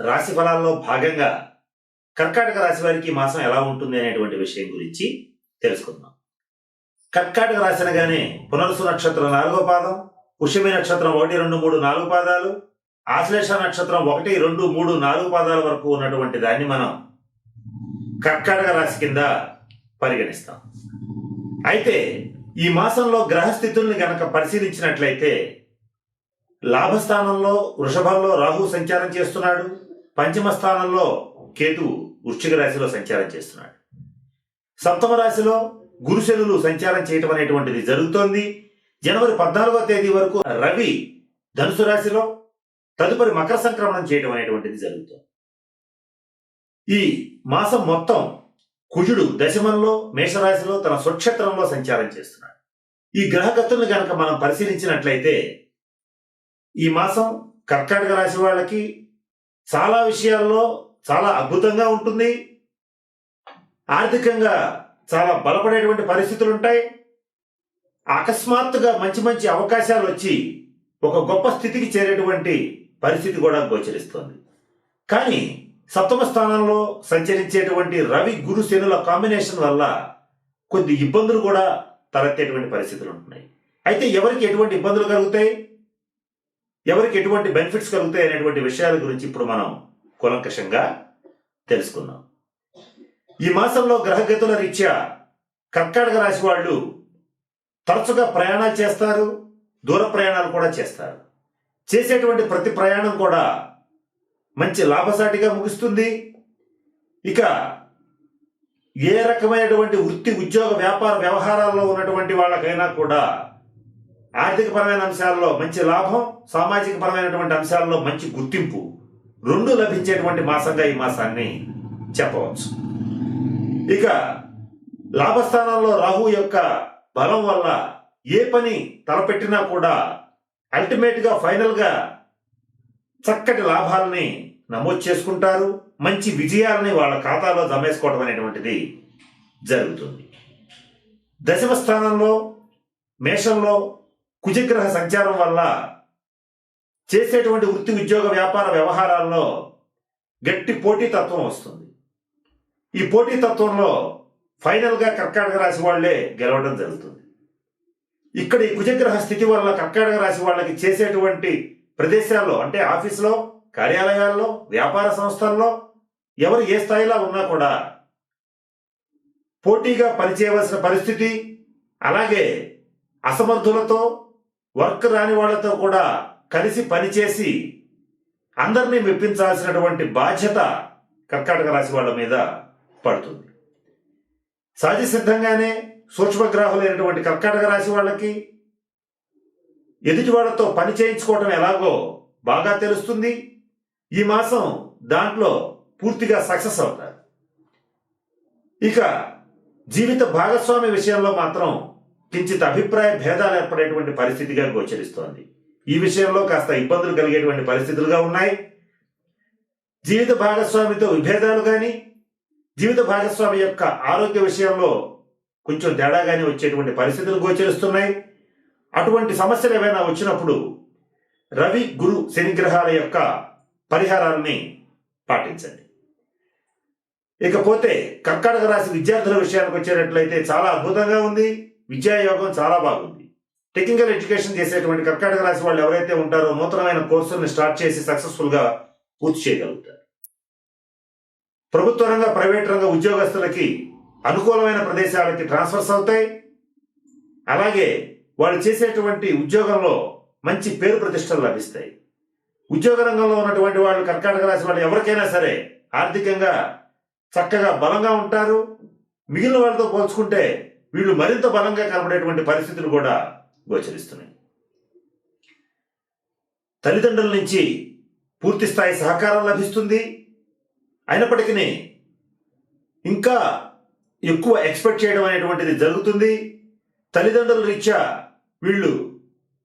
రాశి ఫలాల్లో భాగంగా కర్కాటక రాశి వారికి ఈ మాసం ఎలా ఉంటుంది అనేటువంటి విషయం గురించి తెలుసుకుందాం. కర్కాటక రాశి అనగానే పునరుసు నక్షత్రం నాలుగో పాదం పుష్యమి నక్షత్రం ఒకటి రెండు మూడు నాలుగు పాదాలు ఆశ్లేష నక్షత్రం ఒకటి రెండు మూడు నాలుగు పాదాల వరకు ఉన్నటువంటి దాన్ని మనం కర్కాటక రాశి కింద పరిగణిస్తాం. అయితే ఈ మాసంలో గ్రహస్థితుల్ని గనక పరిశీలించినట్లయితే లాభస్థానంలో వృషభంలో రాహు సంచారం చేస్తున్నాడు. పంచమ స్థానంలో కేతు వృశ్చిక రాశిలో సంచారం చేస్తున్నాడు. సప్తమ రాశిలో గురుశనులు సంచారం చేయటం అనేటువంటిది జరుగుతోంది. జనవరి పద్నాలుగో తేదీ వరకు రవి ధనుసు రాశిలో తదుపరి మకర సంక్రమణం చేయటం అనేటువంటిది జరుగుతుంది. ఈ మాసం మొత్తం కుజుడు దశమంలో మేషరాశిలో తన స్వక్షేత్రంలో సంచారం చేస్తున్నాడు. ఈ గ్రహగతుల్ని కనుక మనం పరిశీలించినట్లయితే ఈ మాసం కర్కాటక రాశి వాళ్ళకి చాలా విషయాల్లో చాలా అద్భుతంగా ఉంటుంది. ఆర్థికంగా చాలా బలపడేటువంటి పరిస్థితులు ఉంటాయి అకస్మాత్తుగా మంచి మంచి అవకాశాలు వచ్చి ఒక గొప్ప స్థితికి చేరేటువంటి పరిస్థితి కూడా గోచరిస్తోంది. కానీ సప్తమ స్థానంలో సంచరించేటువంటి రవి గురు శనుల కాంబినేషన్ వల్ల కొద్ది ఇబ్బందులు కూడా తలెత్తేటువంటి పరిస్థితులు ఉంటున్నాయి అయితే ఎవరికి ఎటువంటి ఇబ్బందులు కలుగుతాయి? ఎవరికి ఎటువంటి బెనిఫిట్స్ కలుగుతాయి అనేటువంటి విషయాల గురించి ఇప్పుడు మనం కూలంకషంగా తెలుసుకుందాం. ఈ మాసంలో గ్రహగతుల రీత్యా కర్కాటక రాశి వాళ్ళు తరచుగా ప్రయాణాలు చేస్తారు దూర ప్రయాణాలు కూడా చేస్తారు. చేసేటువంటి ప్రతి ప్రయాణం కూడా మంచి లాభసాటిగా ముగుస్తుంది. ఇక ఏ రకమైనటువంటి వృత్తి ఉద్యోగ వ్యాపార వ్యవహారాల్లో ఉన్నటువంటి వాళ్ళకైనా కూడా ఆర్థికపరమైన అంశాల్లో మంచి లాభం సామాజిక పరమైనటువంటి అంశాల్లో మంచి గుర్తింపు రెండు లభించేటువంటి మాసంగా ఈ మాసాన్ని చెప్పవచ్చు. ఇక లాభస్థానాల్లో రాహు యొక్క బలం వల్ల ఏ పని తలపెట్టినా కూడా అల్టిమేట్గా ఫైనల్గా చక్కటి లాభాలని నమోదు చేసుకుంటారు. మంచి విజయాలని వాళ్ళ ఖాతాలో జమేసుకోవడం అనేటువంటిది జరుగుతుంది. దశమ స్థానంలో మేషంలో కుజగ్రహ సంచారం వల్ల చేసేటువంటి వృత్తి ఉద్యోగ వ్యాపార వ్యవహారాల్లో గట్టి పోటీతత్వం వస్తుంది. ఈ పోటీతత్వంలో ఫైనల్గా కర్కాటక రాశి వాళ్ళే గెలవడం జరుగుతుంది. ఇక్కడ ఈ కుజగ్రహ స్థితి వల్ల కర్కాటక రాశి వాళ్ళకి చేసేటువంటి ప్రదేశాల్లో అంటే ఆఫీసులో కార్యాలయాల్లో వ్యాపార సంస్థల్లో ఎవరు ఏ స్థాయిలో ఉన్నా కూడా పోటీగా పనిచేయవలసిన పరిస్థితి అలాగే అసమర్థులతో వర్క్ రాని వాళ్ళతో కూడా కలిసి పనిచేసి అందరినీ మెప్పించాల్సినటువంటి బాధ్యత కర్కాటక రాశి వాళ్ళ మీద పడుతుంది. సహజ సిద్ధంగానే సూక్ష్మగ్రాహులైనటువంటి కర్కాటక రాశి వాళ్ళకి ఎదుటి వాళ్ళతో పని చేయించుకోవటం ఎలాగో బాగా తెలుస్తుంది. ఈ మాసం దాంట్లో పూర్తిగా సక్సెస్ అవుతారు. ఇక జీవిత భాగస్వామి విషయంలో మాత్రం కించిత్ అభిప్రాయ భేదాలు ఏర్పడేటువంటి పరిస్థితిగా గోచరిస్తోంది. ఈ విషయంలో కాస్త ఇబ్బందులు కలిగేటువంటి పరిస్థితులుగా ఉన్నాయి. జీవిత భాగస్వామితో విభేదాలు కానీ జీవిత భాగస్వామి యొక్క ఆరోగ్య విషయంలో కొంచెం తేడాగానే వచ్చేటువంటి పరిస్థితులు గోచరిస్తున్నాయి. అటువంటి సమస్యలు ఏమైనా వచ్చినప్పుడు రవి గురు శనిగ్రహాల యొక్క పరిహారాన్ని పాటించండి. ఇకపోతే కర్కాటక రాశి విద్యార్థుల విషయానికి వచ్చేటట్లయితే చాలా అద్భుతంగా ఉంది. విద్యాయోగం చాలా బాగుంది. టెక్నికల్ ఎడ్యుకేషన్ చేసేటువంటి కర్కాటక రాశి వాళ్ళు ఎవరైతే ఉంటారో నూతనమైన కోర్సుల్ని స్టార్ట్ చేసి సక్సెస్ఫుల్గా పూర్తి చేయగలుగుతారు. ప్రభుత్వ రంగ ప్రైవేట్ రంగ ఉద్యోగస్తులకి అనుకూలమైన ప్రదేశాలకి ట్రాన్స్ఫర్స్ అవుతాయి. అలాగే వాళ్ళు చేసేటువంటి ఉద్యోగంలో మంచి పేరు ప్రతిష్టలు లభిస్తాయి. ఉద్యోగ రంగంలో ఉన్నటువంటి వాళ్ళు కర్కాటక రాశి వాళ్ళు ఎవరికైనా సరే ఆర్థికంగా చక్కగా బలంగా ఉంటారు. మిగిలిన వాళ్ళతో పోల్చుకుంటే వీళ్ళు మరింత బలంగా కనబడేటువంటి పరిస్థితులు కూడా గోచరిస్తున్నాయి. తల్లిదండ్రుల నుంచి పూర్తి స్థాయి సహకారం లభిస్తుంది. అయినప్పటికీ ఇంకా ఎక్కువ ఎక్స్పెక్ట్ చేయడం అనేటువంటిది జరుగుతుంది. తల్లిదండ్రుల రీత్యా వీళ్ళు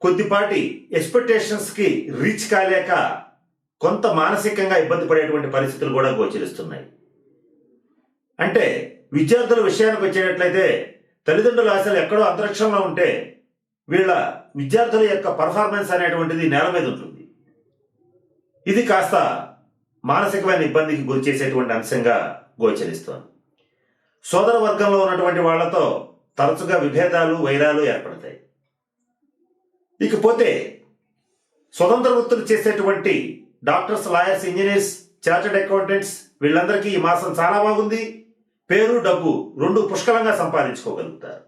కొద్దిపాటి ఎక్స్పెక్టేషన్స్కి రీచ్ కాలేక కొంత మానసికంగా ఇబ్బంది పడేటువంటి పరిస్థితులు కూడా గోచరిస్తున్నాయి. అంటే విద్యార్థుల విషయానికి వచ్చేటట్లయితే తల్లిదండ్రుల ఆశలు ఎక్కడో అంతరిక్షంలో ఉంటే వీళ్ళ విద్యార్థుల యొక్క పర్ఫార్మెన్స్ అనేటువంటిది నేల మీద ఉంటుంది. ఇది కాస్త మానసికమైన ఇబ్బందికి గురి చేసేటువంటి అంశంగా గోచరిస్తోంది. సోదర వర్గంలో ఉన్నటువంటి వాళ్ళతో తరచుగా విభేదాలు వైరాలు ఏర్పడతాయి. ఇకపోతే స్వతంత్ర వృత్తులు చేసేటువంటి doctors lawyers engineers chartered accountants వీళ్ళందరికీ ఈ మాసం చాలా బాగుంది. పేరు డబ్బు రెండు పుష్కలంగా సంపాదించుకోగలుగుతారు.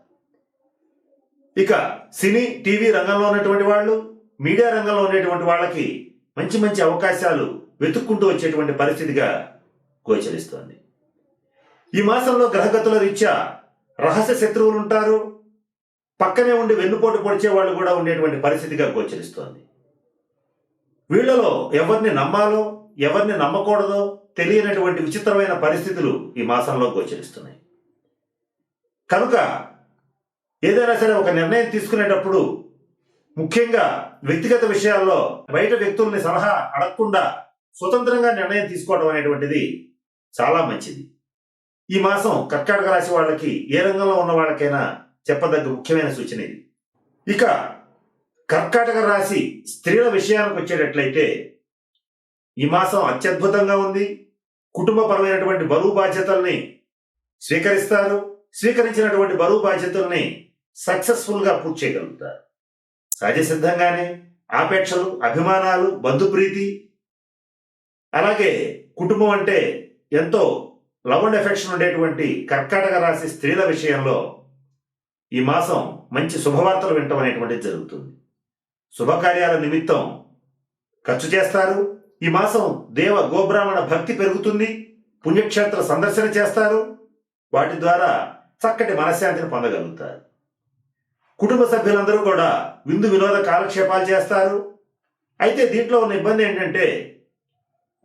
ఇక సినీ టీవీ రంగంలో ఉన్నటువంటి వాళ్ళు మీడియా రంగంలో ఉండేటువంటి వాళ్ళకి మంచి మంచి అవకాశాలు వెతుక్కుంటూ వచ్చేటువంటి పరిస్థితిగా గోచరిస్తోంది. ఈ మాసంలో గ్రహగతుల రీత్యా రహస్య శత్రువులు ఉంటారు. పక్కనే ఉండి వెన్నుపోటు పొడిచే వాళ్ళు కూడా ఉండేటువంటి పరిస్థితిగా గోచరిస్తోంది. వీళ్ళలో ఎవరిని నమ్మాలో ఎవరిని నమ్మకూడదో తెలియనటువంటి విచిత్రమైన పరిస్థితులు ఈ మాసంలో గోచరిస్తున్నాయి. కనుక ఏదైనా సరే ఒక నిర్ణయం తీసుకునేటప్పుడు ముఖ్యంగా వ్యక్తిగత విషయాల్లో బయట వ్యక్తుల్ని సలహా అడగకుండా స్వతంత్రంగా నిర్ణయం తీసుకోవడం అనేటువంటిది చాలా మంచిది. ఈ మాసం కర్కాటక రాశి వాళ్ళకి ఏ రంగంలో ఉన్న వాళ్ళకైనా చెప్పదగ్గ ముఖ్యమైన సూచన ఇది. ఇక కర్కాటక రాశి స్త్రీల విషయానికి వచ్చేటట్లయితే ఈ మాసం అత్యద్భుతంగా ఉంది. కుటుంబపరమైనటువంటి బరువు బాధ్యతల్ని స్వీకరిస్తారు. స్వీకరించినటువంటి బరువు బాధ్యతల్ని సక్సెస్ఫుల్గా పూర్తి చేయగలుగుతారు. సహజ సిద్ధంగానే ఆపేక్షలు అభిమానాలు బంధుప్రీతి అలాగే కుటుంబం అంటే ఎంతో లవ్ అండ్ ఎఫెక్షన్ ఉండేటువంటి కర్కాటక రాశి స్త్రీల విషయంలో ఈ మాసం మంచి శుభవార్తలు వినటం అనేటువంటిది జరుగుతుంది. శుభకార్యాల నిమిత్తం ఖర్చు చేస్తారు. ఈ మాసం దేవ గోబ్రాహ్మణ భక్తి పెరుగుతుంది పుణ్యక్షేత్ర సందర్శన చేస్తారు వాటి ద్వారా చక్కటి మనశ్శాంతిని పొందగలుగుతారు. కుటుంబ సభ్యులందరూ కూడా విందు వినోద కాలక్షేపాలు చేస్తారు. అయితే దీంట్లో ఉన్న ఇబ్బంది ఏంటంటే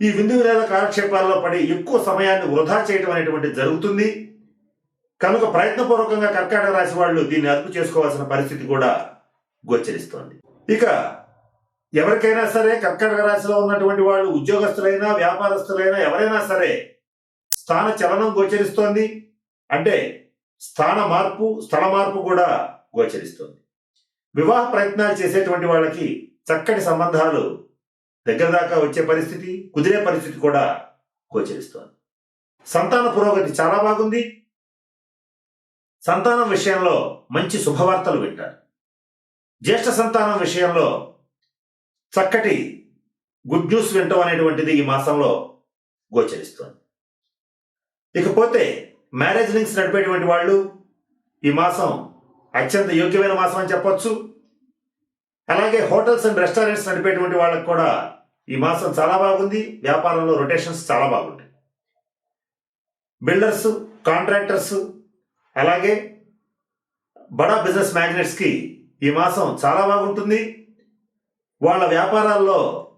ఈ విందు వినోద కాలక్షేపాల్లో పడి ఎక్కువ సమయాన్ని వృధా చేయడం అనేటువంటి జరుగుతుంది. కనుక ప్రయత్నపూర్వకంగా కర్కాటక రాశి వాళ్ళు దీన్ని అదుపు చేసుకోవాల్సిన పరిస్థితి కూడా గోచరిస్తోంది. ఇక ఎవరికైనా సరే కర్కటక రాశిలో ఉన్నటువంటి వాళ్ళు ఉద్యోగస్తులైనా వ్యాపారస్తులైనా ఎవరైనా సరే స్థాన చలనం గోచరిస్తోంది. అంటే స్థాన మార్పు స్థల మార్పు కూడా గోచరిస్తోంది. వివాహ ప్రయత్నాలు చేసేటువంటి వాళ్ళకి చక్కటి సంబంధాలు దగ్గర దాకా వచ్చే పరిస్థితి కుదిరే పరిస్థితి కూడా గోచరిస్తోంది. సంతాన పురోగతి చాలా బాగుంది. సంతానం విషయంలో మంచి శుభవార్తలు వింటారు. జ్యేష్ఠ సంతానం విషయంలో చక్కటి గుడ్ న్యూస్ వింటం అనేటువంటిది ఈ మాసంలో గోచరిస్తుంది. ఇకపోతే మ్యారేజ్ లింక్స్ నడిపేటువంటి వాళ్ళు ఈ మాసం అత్యంత యోగ్యమైన మాసం అని చెప్పొచ్చు. అలాగే హోటల్స్ అండ్ రెస్టారెంట్స్ నడిపేటువంటి వాళ్ళకి కూడా ఈ మాసం చాలా బాగుంది. వ్యాపారంలో రొటేషన్స్ చాలా బాగుంటాయి. బిల్డర్స్ కాంట్రాక్టర్స్ అలాగే బడా బిజినెస్ మ్యాగ్నెట్స్కి ఈ మాసం చాలా బాగుంటుంది. వాళ్ళ వ్యాపారాల్లో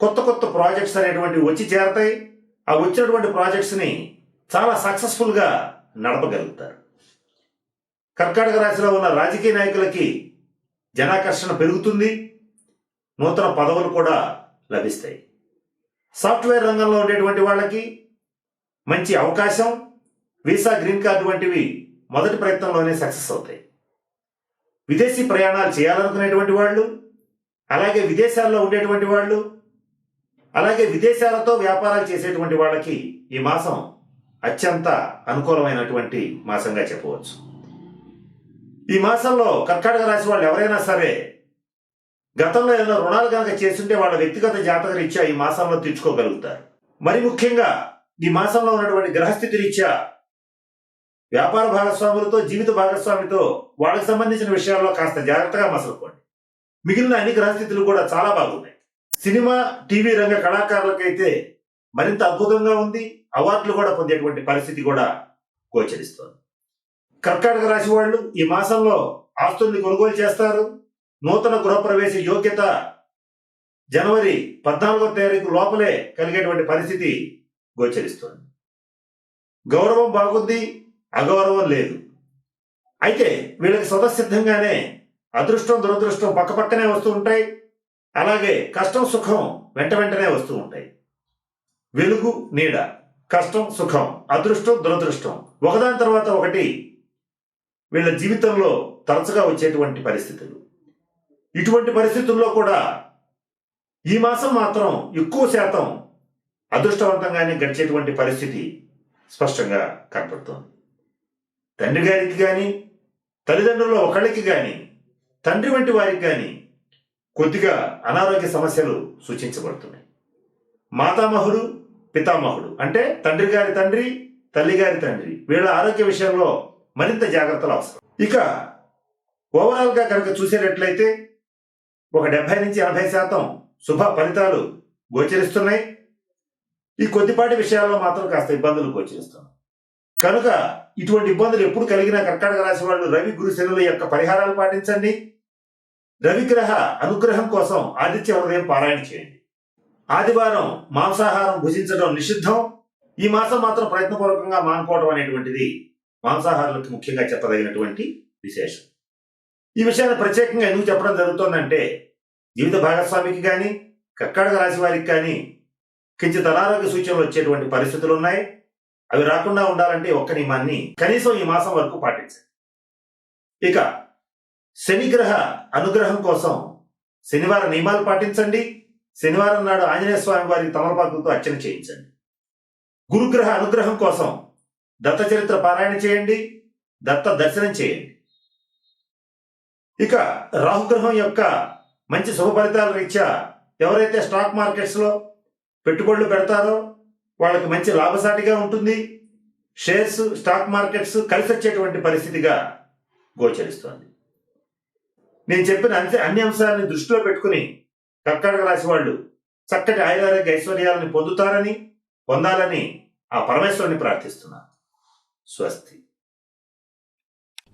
కొత్త కొత్త ప్రాజెక్ట్స్ అనేటువంటివి వచ్చి చేరతాయి. ఆ వచ్చినటువంటి ప్రాజెక్ట్స్ని చాలా సక్సెస్ఫుల్గా నడపగలుగుతారు. కర్కాటక రాశిలో ఉన్న రాజకీయ నాయకులకి జనాకర్షణ పెరుగుతుంది. నూతన పదవులు కూడా లభిస్తాయి. సాఫ్ట్వేర్ రంగంలో ఉండేటువంటి వాళ్ళకి మంచి అవకాశం. వీసా గ్రీన్ కార్డు వంటివి మొదటి ప్రయత్నంలోనే సక్సెస్ అవుతాయి. విదేశీ ప్రయాణాలు చేయాలనుకునేటువంటి వాళ్ళు అలాగే విదేశాల్లో ఉండేటువంటి వాళ్ళు అలాగే విదేశాలతో వ్యాపారాలు చేసేటువంటి వాళ్ళకి ఈ మాసం అత్యంత అనుకూలమైనటువంటి మాసంగా చెప్పవచ్చు. ఈ మాసంలో కర్కాటక రాశి వాళ్ళు ఎవరైనా సరే గతంలో ఏదైనా రుణాలు కనుక చేస్తుంటే వాళ్ళ వ్యక్తిగత జాతక రీత్యా ఈ మాసంలో తీర్చుకోగలుగుతారు. మరి ముఖ్యంగా ఈ మాసంలో ఉన్నటువంటి గ్రహస్థితి రీత్యా వ్యాపార భాగస్వాములతో జీవిత భాగస్వామితో వాళ్ళకి సంబంధించిన విషయాల్లో కాస్త జాగ్రత్తగా మసలుకోండి. మిగిలిన అన్ని గ్రహస్థితులు కూడా చాలా బాగున్నాయి. సినిమా టీవీ రంగ కళాకారులకైతే మరింత అద్భుతంగా ఉంది. అవార్డులు కూడా పొందేటువంటి పరిస్థితి కూడా గోచరిస్తోంది. కర్కాటక రాశి వాళ్ళు ఈ మాసంలో ఆస్తుల్ని కొనుగోలు చేస్తారు. నూతన గృహప్రవేశ యోగ్యత జనవరి పద్నాలుగో తారీఖు లోపలే కలిగేటువంటి పరిస్థితి గోచరిస్తుంది. గౌరవం బాగుంది అగౌరవం లేదు. అయితే వీళ్ళకి స్వతసిద్ధంగానే అదృష్టం దురదృష్టం పక్కపక్కనే వస్తూ ఉంటాయి. అలాగే కష్టం సుఖం వెంట వెంటనే వస్తూ ఉంటాయి. వెలుగు నీడ కష్టం సుఖం అదృష్టం దురదృష్టం. ఒకదాని తర్వాత ఒకటి వీళ్ళ జీవితంలో తరచుగా వచ్చేటువంటి పరిస్థితులు. ఇటువంటి పరిస్థితుల్లో కూడా ఈ మాసం మాత్రం ఎక్కువ శాతం అదృష్టవంతంగానే గడిచేటువంటి పరిస్థితి స్పష్టంగా కనపడుతోంది. తండ్రి గారికి కానీ తల్లిదండ్రుల్లో ఒకళ్ళకి కానీ తండ్రి వంటి వారికి కానీ కొద్దిగా అనారోగ్య సమస్యలు సూచించబడుతున్నాయి. మాతామహుడు పితామహుడు అంటే తండ్రి గారి తండ్రి తల్లి గారి తండ్రి వీళ్ళ ఆరోగ్య విషయంలో మరింత జాగ్రత్తలు అవసరం. ఇక ఓవరాల్గా కనుక చూసేటట్లయితే ఒక డెబ్బై నుంచి ఎనభై శాతం శుభ ఫలితాలు గోచరిస్తున్నాయి. ఈ కొద్దిపాటి విషయాల్లో మాత్రం కాస్త ఇబ్బందులు గోచరిస్తున్నాయి. కనుక ఇటువంటి ఇబ్బందులు ఎప్పుడు కలిగినా కర్కాటక రాశి వాళ్ళు రవి గురు శనుల యొక్క పరిహారాలు పాటించండి. రవిగ్రహ అనుగ్రహం కోసం ఆదిత్య హృదయం పారాయణ చేయండి. ఆదివారం మాంసాహారం భుజించడం నిషిద్ధం. ఈ మాసం మాత్రం ప్రయత్నపూర్వకంగా మానుకోవడం అనేటువంటిది మాంసాహారులకు ముఖ్యంగా చెప్పదగినటువంటి విశేషం. ఈ విషయాన్ని ప్రత్యేకంగా ఎందుకు చెప్పడం జరుగుతోందంటే జీవిత భాగస్వామికి కానీ కర్కాటక రాశి వారికి కానీ కించిత్ అనారోగ్య సూచనలు వచ్చేటువంటి పరిస్థితులు ఉన్నాయి. అవి రాకుండా ఉండాలంటే ఒక్క నియమాన్ని కనీసం ఈ మాసం వరకు పాటించండి. ఇక శనిగ్రహ అనుగ్రహం కోసం శనివారం నియమాలు పాటించండి. శనివారం నాడు ఆంజనేయ స్వామి వారి తమలపాకులతో అర్చన చేయించండి. గురుగ్రహ అనుగ్రహం కోసం దత్త చరిత్ర పారాయణ చేయండి. దత్త దర్శనం చేయండి. ఇక రాహుగ్రహం యొక్క మంచి శుభ ఫలితాల రీత్యా ఎవరైతే స్టాక్ మార్కెట్స్లో పెట్టుబడులు పెడతారో వాళ్ళకి మంచి లాభసాటిగా ఉంటుంది. షేర్స్ స్టాక్ మార్కెట్స్ కలిసి వచ్చేటువంటి పరిస్థితిగా గోచరిస్తోంది. నేను చెప్పిన అంతే అన్ని అంశాలని దృష్టిలో పెట్టుకుని కర్కాటక రాశి వాళ్ళు చక్కటి ఆయురారోగ్య ఐశ్వర్యాలను పొందుతారని పొందాలని ఆ పరమేశ్వరుని ప్రార్థిస్తున్నాను. స్వస్తి.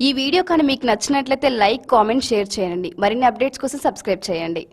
ఈ వీడియో కానీ మీకు నచ్చినట్లయితే లైక్ కామెంట్ షేర్ చేయండి. మరిన్ని అప్డేట్స్ కోసం సబ్స్క్రైబ్ చేయండి.